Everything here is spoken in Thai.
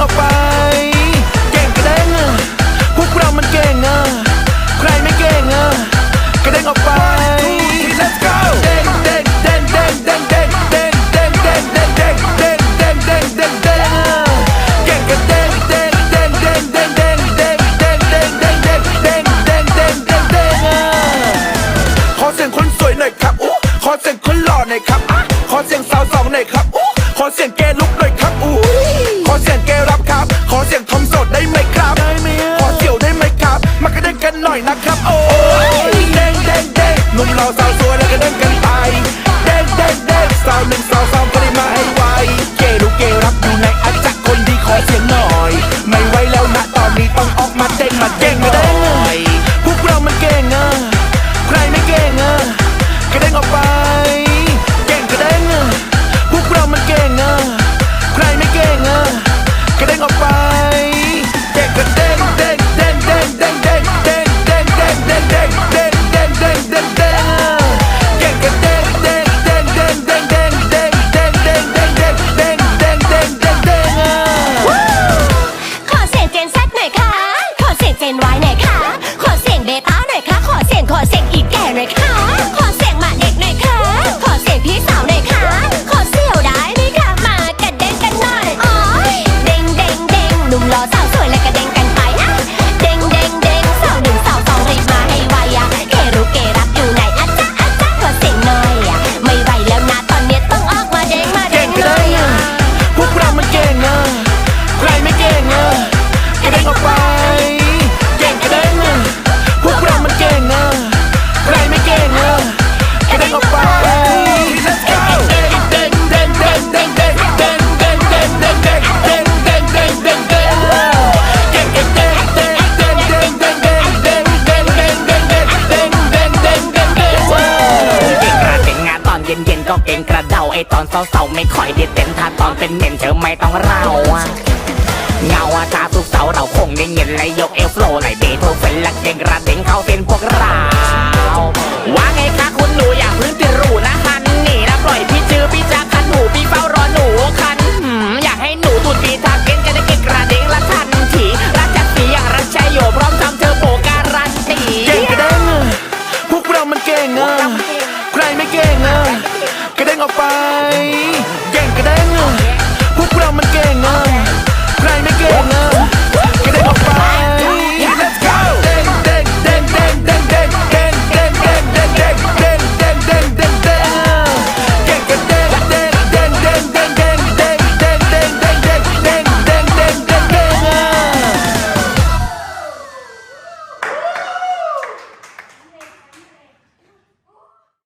ออกไป เก่งกระเด้งอะพวกเรามันเก่งอะใครไม่เก่งอะกระเด้งออกไปเด้งเด้งเด้งเด้งเด้งเด้งเด้งเด้งเด้งเด้งเด้งเด้งเด้งเด้งเด้งเด้งอะเก่งกระเด้งเด้งเด้งเด้งเด้งเด้งเด้งเด้งเด้งเด้งเด้งเด้งเด้งเด้งอะขอเสียงคนสวยหน่อยครับอู้ขอเสียงคนหล่อหน่อยครับอะขอเสียงสาวสองหน่อยครับอู้ขอเสียงเกลุก หน่อยนะครับโอ้ ก่งกระเดาไอตอนเศร้าๆไม่ค่อยได้เต้นถ้าตอนเป็นเหม็นเธอไม่ต้องเล่ะเงาอาตาทุกเสาเราคงได้เงินและยกเอลโฟลไหลเบโธเฟนหลักเด็งกระเด้งเข้าเป็นพวกเราว่าไงคะ